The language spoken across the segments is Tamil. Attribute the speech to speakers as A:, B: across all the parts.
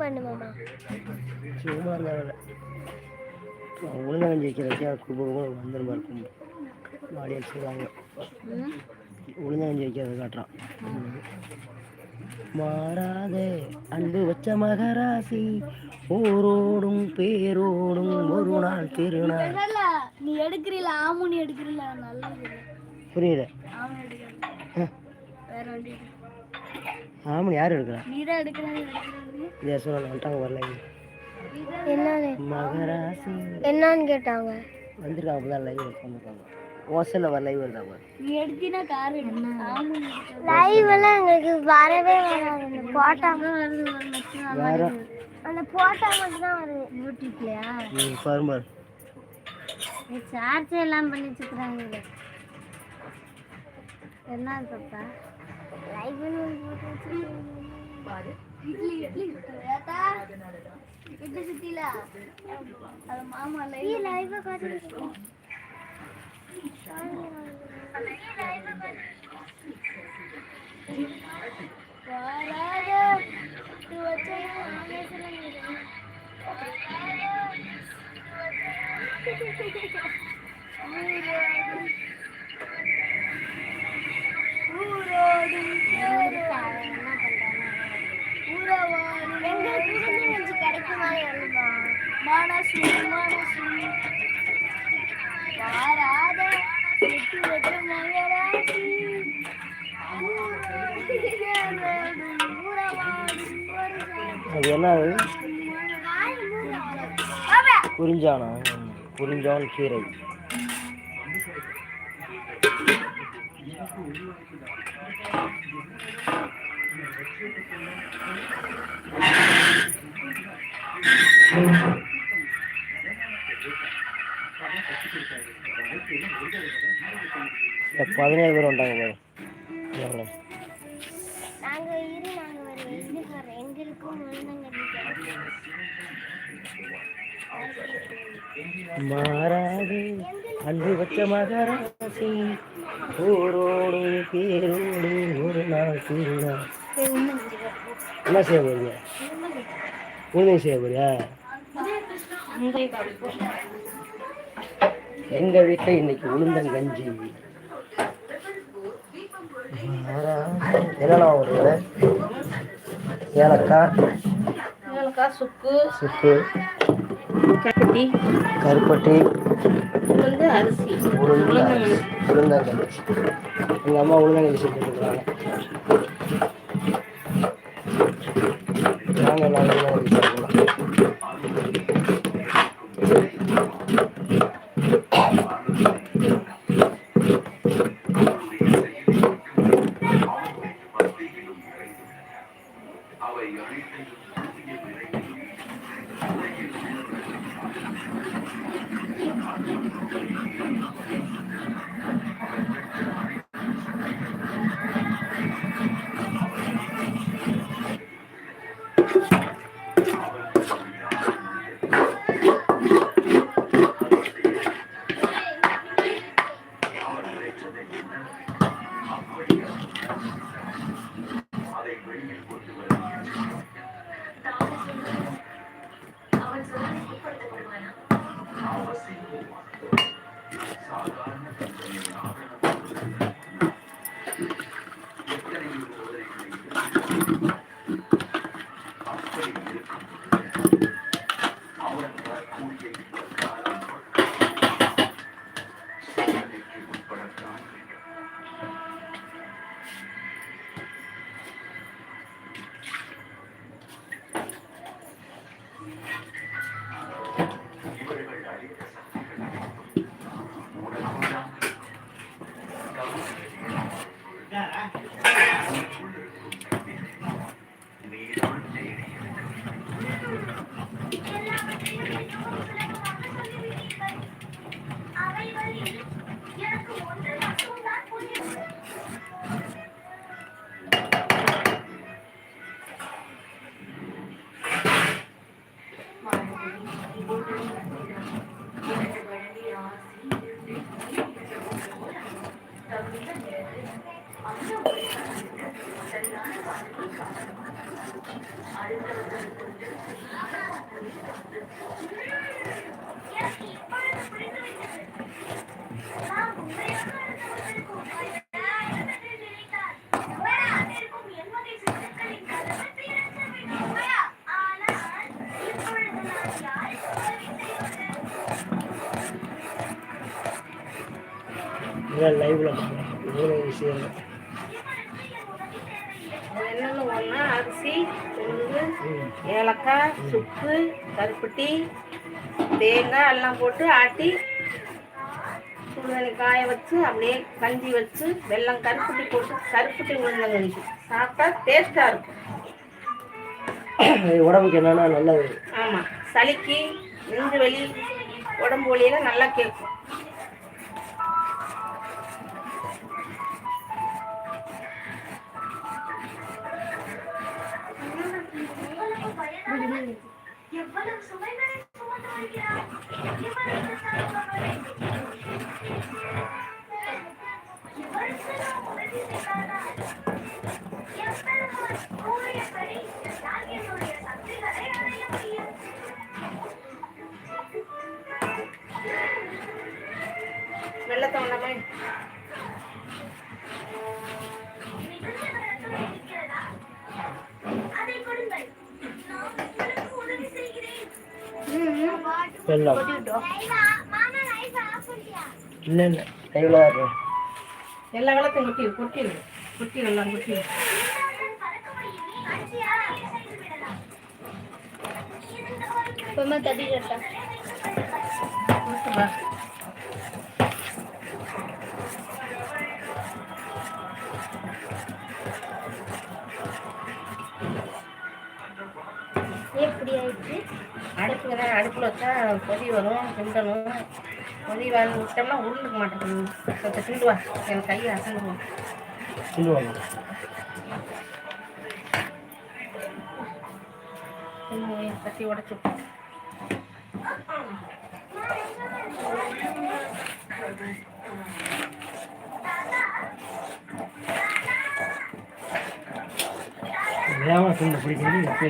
A: ஜூம் பண்ணு மாமா.
B: சும்மா உளுந்தங்கஞ்சி வைக்கிறதுக்கே குடும்பம் வந்துருமா இருக்கும். ஆடியன்ஸ் சொல்லுவாங்க வைக்கிறது காட்டுறான். மாறாத அன்பு வச்ச மகராசி. ஊரோடும் பேரோடும் ஒரு நாள் திருநாள்.
A: நீ எடுக்கிறீல? ஆமுனி எடுக்கிறீல? இல்ல.
B: புரியல. ஆமாம் யார் எடுக்கிறா?
A: நீ தான்
B: இதே சொல்ல வந்துட்டாங்க வரல
A: என்னன்னு?
B: மகராசி.
A: என்னன்னு கேட்டாங்க.
B: வந்திருக்காங்க அப்பதான் லைவ் வந்துருக்காங்க ஓசலில் வர லைவ் வருதாங்க
A: நீ எடுத்தீனா கார் லைவ் எல்லாம் எங்களுக்கு வரவே வராது. அந்த போட்டா வருது
B: வேற
A: அந்த போட்டா மட்டும் தான் வருது. யூடியூப்லயா?
B: ம் பருமார்
A: சார்ஜ் எல்லாம் பண்ணி வச்சுக்கிறாங்க என்ன பாப்பா? லைவ் இட்லி இட்லி ஏத்தா இட்லி சுத்தில அது மாமா லைவ் லைவ் காட்டுது வராத
B: குறிஞ்சானா குறிஞ்சான் கீரை. இந்த பதினேழு பேர் வந்தாங்க பாரு.
A: இரு எங்களுக்கும்
B: மாறாது. அன்பு வச்ச மகராசி ஊரோடும் பேரோடும் ஒரு நாள் திருநாள் என்ன செய்ய போறீங்க? உதவி செய்ய போறியா? எங்க வீட்டுல இன்னைக்கு உளுந்தங்கஞ்சி. என்னெல்லாம் வருது ஏலக்காய்?
C: ஏலக்காய் சுக்கு.
B: சுக்கு.
C: கட்டி
B: கருப்பட்டி.
C: வந்து அரிசி.
B: உளுந்து உளுந்தங்கஞ்சி எங்கள் அம்மா உளுந்தங்கஞ்சி செஞ்சுருக்குறாங்க நாங்கள் எல்லாம் உளுந்தங்கஞ்சி சாப்பிடலாம்
C: Thank you. கருப்பட்டி தேங்காய் எல்லாம் போட்டு ஆட்டி சுடுதண்ணி காய வச்சு அப்படியே கஞ்சி வச்சு வெள்ளம் கருப்பட்டி போட்டு கருப்பட்டி உளுந்தங்கஞ்சி சாப்பிட்டா டேஸ்ட்டாக இருக்கும்.
D: உடம்புக்கு என்னன்னா நல்லது.
C: ஆமாம் சளிக்கு நெஞ்சு வலி உடம்பு வலியெல்லாம் நல்லா கேட்கும். எல்லா விளக்கும் கொட்டி
E: கொட்டிடு கொட்டிடு
C: எல்லாம் கொட்டிடு
E: எப்படி ஆயிடுச்சு?
C: அடுப்பு தான் அடுப்பில் வச்சா கொதி வரும் கிண்டணும் கொதி வந்து விட்டோம்னா உருண்டுக்க மாட்டேங்குது கிண்டுவா. என் கையை அசந்துவோம்
D: கிண்டுவாங்க.
C: தட்டி உடச்சு
D: வேகமாக
E: கிண்டு பிடிக்கிறது இப்போ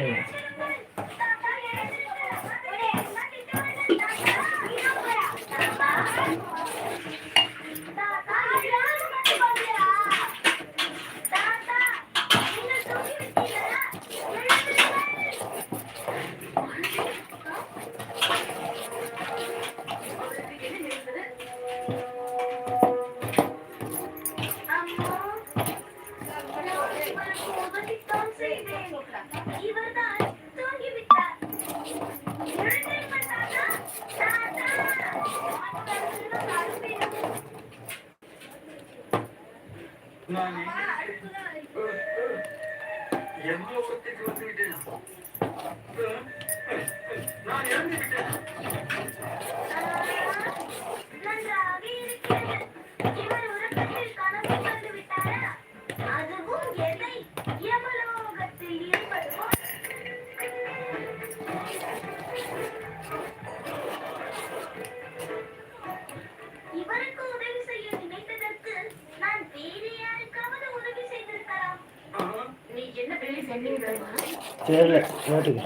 E: ನೋಟಿಗೆ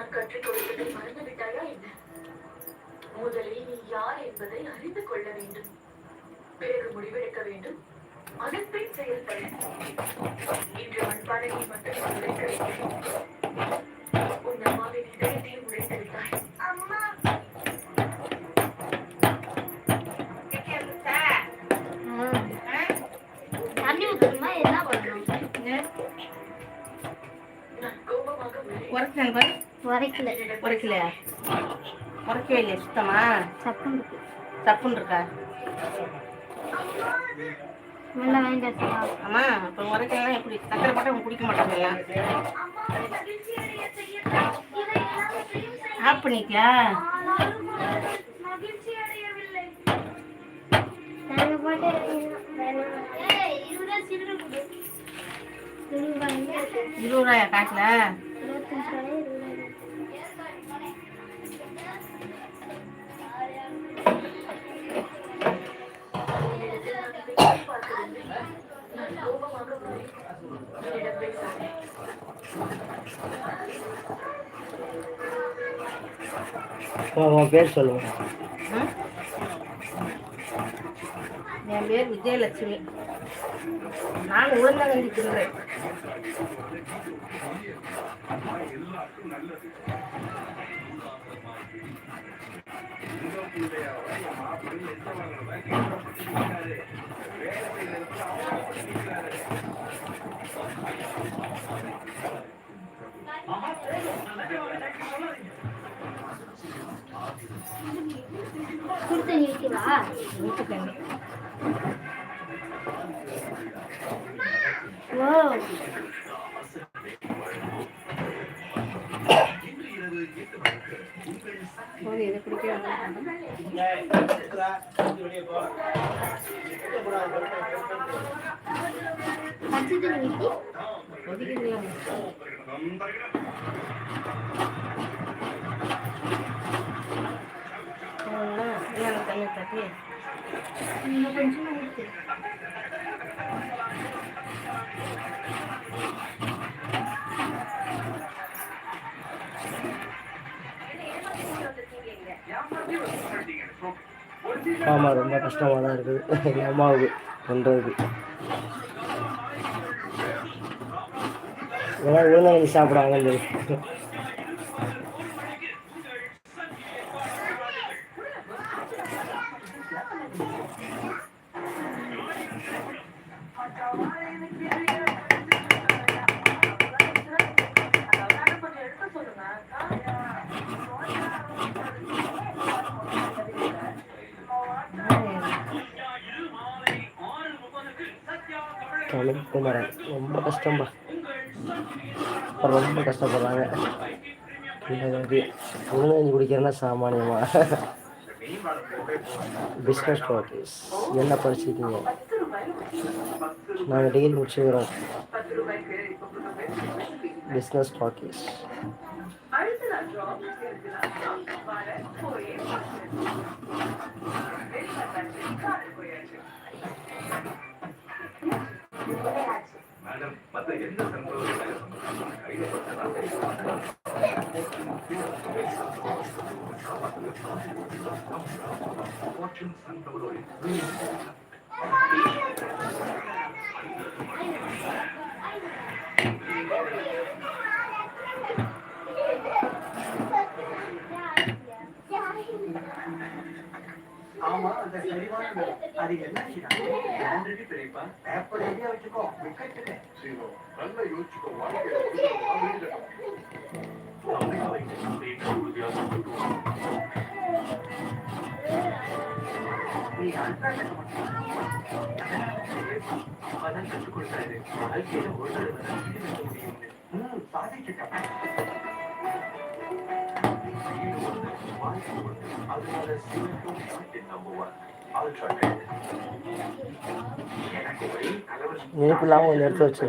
E: நான் கற்றுக் கொடுத்ததை மறந்து விட்டாயா என்ன? முதலில் நீ யார் என்பதை அறிந்து கொள்ள வேண்டும். பிறகு முடிவெடுக்க வேண்டும். அதன் பின் செயல்பட. இன்று மண்பானையை மட்டும் உடைக்க வேண்டும் உன் அம்மாவின் இதயத்தையும் உடைத்து விட்டாய் அம்மா நான் கோபமாக
F: உரைக்கல.
C: உரைக்கலையா? உரைக்கவே இல்லையா சுத்தமா?
F: இருக்கு
C: தப்புன்னு இருக்கா
F: மெல்ல வேண்டாம்
C: ஆமா இப்போ உரைக்கலாம் எப்படி? சக்கரை போட்டு அவங்க குடிக்க
E: செய்ய
C: ஆஃப்
F: இருக்கு?
C: இருபது ரூபாயா காட்டில்?
D: உன் பேர் சொல்லுங்க
C: என் பேர் விஜயலட்சுமி. நான் உளுந்தங்கஞ்சி தின்றேன்
F: நீ வைக்கவா
C: வீட்டுக்கு
F: ஓ
C: போது இதை குடிக்க
F: பச்சை தண்ணி ஊற்றி
C: கொதிக்குது என்ன தண்ணி தட்டி
F: இன்னும் கொஞ்சமா ஊற்று
D: ஆமாம் ரொம்ப கஷ்டமாக தான் இருக்குது. எங்கள் அம்மாவுக்கு பண்ணுறதுக்கு ஏன்னா உளுந்தங்கஞ்சி சாப்பிடாங்கன்னு சொல்லி குமரன் ரொம்ப கஷ்டம்பா ரொம்ப கஷ்டப்படுறாங்க உளுந்தங்கஞ்சி உளுந்தங்கஞ்சி சாமானியமா பிஸ்னஸ் ப்ராக்டிஸ் என்ன படிச்சிருக்கீங்க நாங்கள் டிகிரி முடிச்சுக்கிறோம் பிஸ்னஸ் ப்ராக்டிஸ்
B: மேடம் எந்த சம்பவம் ஆமா அந்த சரிவான அது என்ன ஆல்ரெடி பெரியப்பா பேப்பர் ரெடியா வச்சுக்கோ. விக்கெட்டுக்கு. சீரோ நல்லா யோசிச்சுக்கோ. நீ அதான் கற்றுக் கொடுத்தாரு வாழ்க்கையில முடியும்னு. ம், சாதிச்சுட்டேன் அதனால எனக்கு
D: எடுத்து வச்சு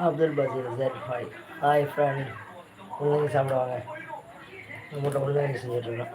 D: Abdul Basheer sir hi hi friend உள்ளங்க சாப்பிடுவாங்க. நம்மகிட்ட உள்ளங்க செஞ்சிட்ருக்கோம்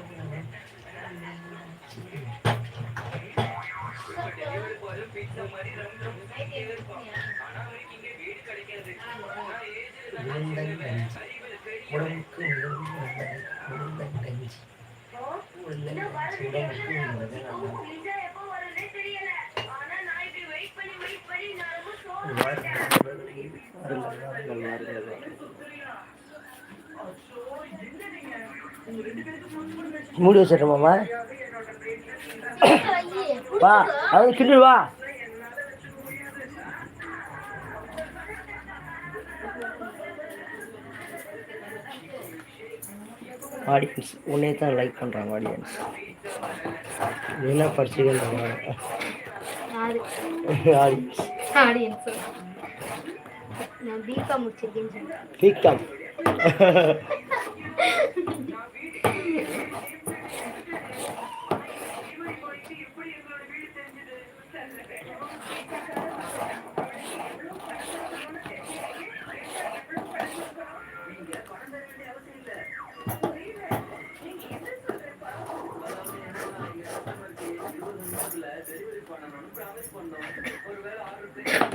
D: உடம்புக்கு
E: ரொம்ப சோர்ந்துட்டேன்
D: மூடி வச்சிடுறோமாம்மா
F: ஐயே
D: வா அவங்க கிண்டு வா. ஆடியன்ஸ் உன்னே தான் லைக் பண்ணுறாங்க ஆடியன்ஸ் என்ன
F: யாரு
D: ஆடியன்ஸ்
F: ஆடியன்ஸ் நான் பிகாம் முடிச்சிருக்கேன்னு சொன்னேன்
D: பிகாம்
F: ம்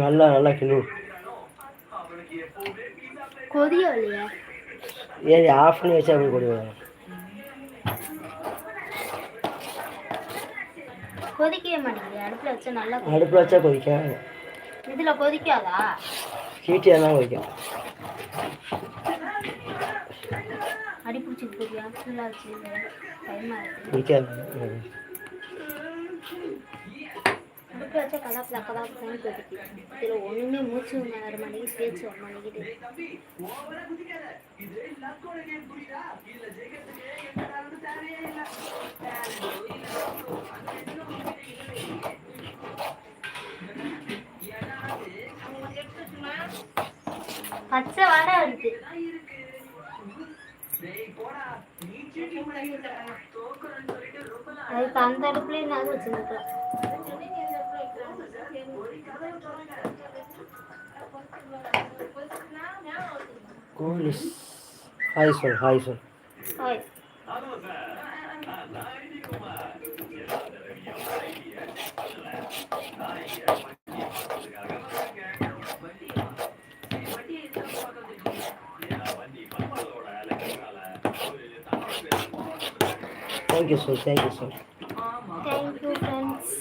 D: நல்லா நல்லா கிண்டு
F: கொதிய இல்லையா?
D: ஏறி ஆஃப் பண்ணி வச்சா அப்படி கொடி வரும்
F: கொதிக்கவே மாட்டேங்குது. அடுப்பில் வச்சா நல்லா
D: அடுப்பில் வச்சா கொதிக்கும்
F: இதுல கொதிக்காதா?
D: ஹீட்டியாக தான் கொதிக்கும்.
F: அடி பிடிச்சிட்டு போதியா ஃபுல்லாக வச்சு பயமா இருக்கு. அடுப்பில் வச்சா கதாப்பில் கதாப்பில் கொதிக்குது இதில் ஒன்றுமே மூச்சு வர மாட்டேங்குது பேச்சு வர மாட்டேங்குது பச்சை வடை வருது. அதுக்கு அந்த அடுப்புல என்ன வச்சிருக்க
D: கோலிஸ் ஹாய் சொல் ஹாய் சொல்
F: ஹாய்
D: தேங்க்யூ சொல் தேங்க்யூ சொல்
F: தேங்க்யூ ஃப்ரெண்ட்ஸ்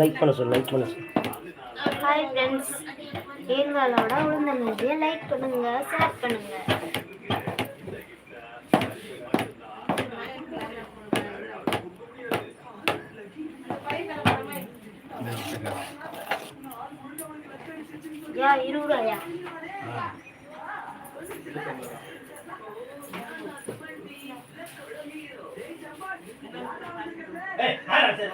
D: லைக் பண்ண சொல் லைக் பண்ண சொல்
F: ஹாய் ஃப்ரெண்ட்ஸ் எங்களோட உளுந்தங்கஞ்சியை லைக் பண்ணுங்க ஷேர் பண்ணுங்க. யா இருபது ரூபாயா? Eh, mana sih?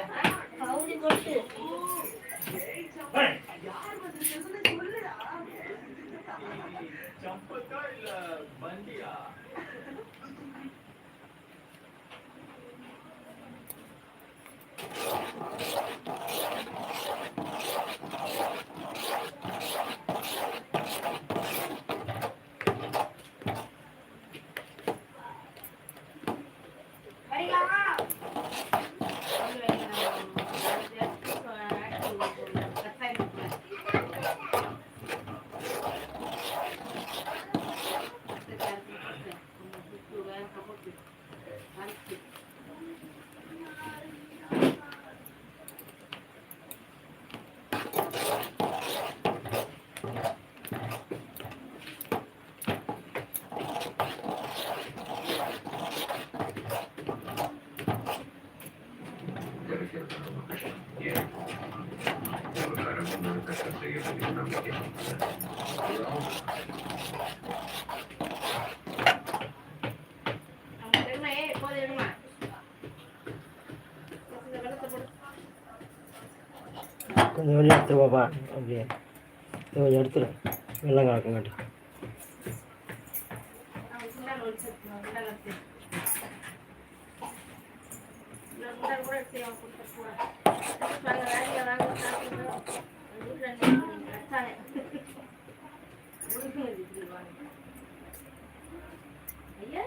D: கொஞ்சம் வெளியே எடுத்துரு பாப்பா அப்படியே. கொஞ்சம் எடுத்துரு வெள்ளம் கலக்கங்காட்டி
C: ஐயா?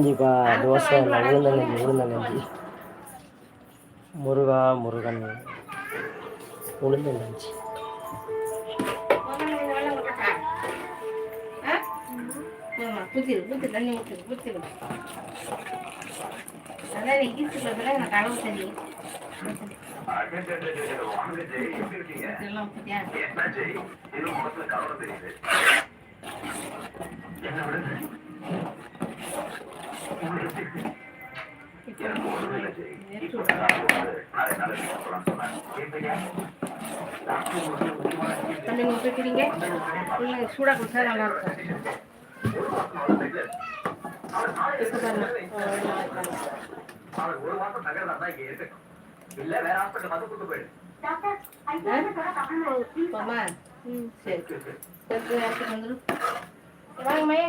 D: உளுந்தங்கஞ்சிப்பா தோசை இல்லை உளுந்தங்கஞ்சி உளுந்தங்கஞ்சி முருகா முருகன் உளுந்தங்கஞ்சி
C: ஊற்றிடு ஊற்று தண்ணி ஊற்று ஊற்றிடு அதான் நீ ஈஸ்டர்ல எனக்கு அளவு தெரியும் எல்லாம் ஊற்றியா தண்ணி ஊற்றிக்கிறீங்க இல்லை சூடாக
G: கொடுத்தா
E: நல்லாயிருக்கும் வாங்கம்மையே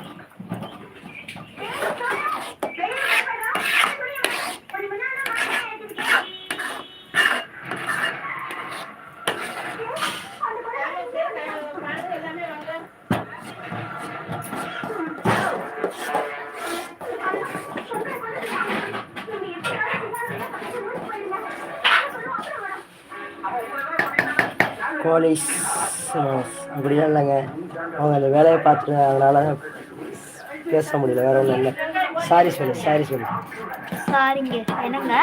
H: கோலிஸ் அப்படிலாம் இல்லைங்க. அவங்க அந்த வேலையை பார்த்துட்டு அதனால் பேச முடியல. வேற ஒன்றும் இல்லை. சாரி சொல்லு சாரி சொல்லு.
F: சாரிங்க என்னங்க?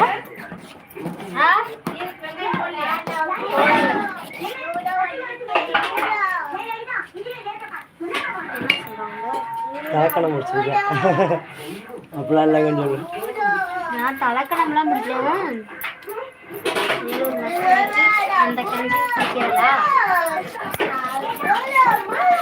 H: தலைக்கணம் முடிச்சிருக்கேன். அப்படிலாம் இல்லைங்கன்னு சொல்லு.
F: நான் தலைக்கணம்லாம் முடிச்சேன்
I: and I can
H: just get out.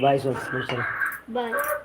H: Bye, Jonas.
F: Bye.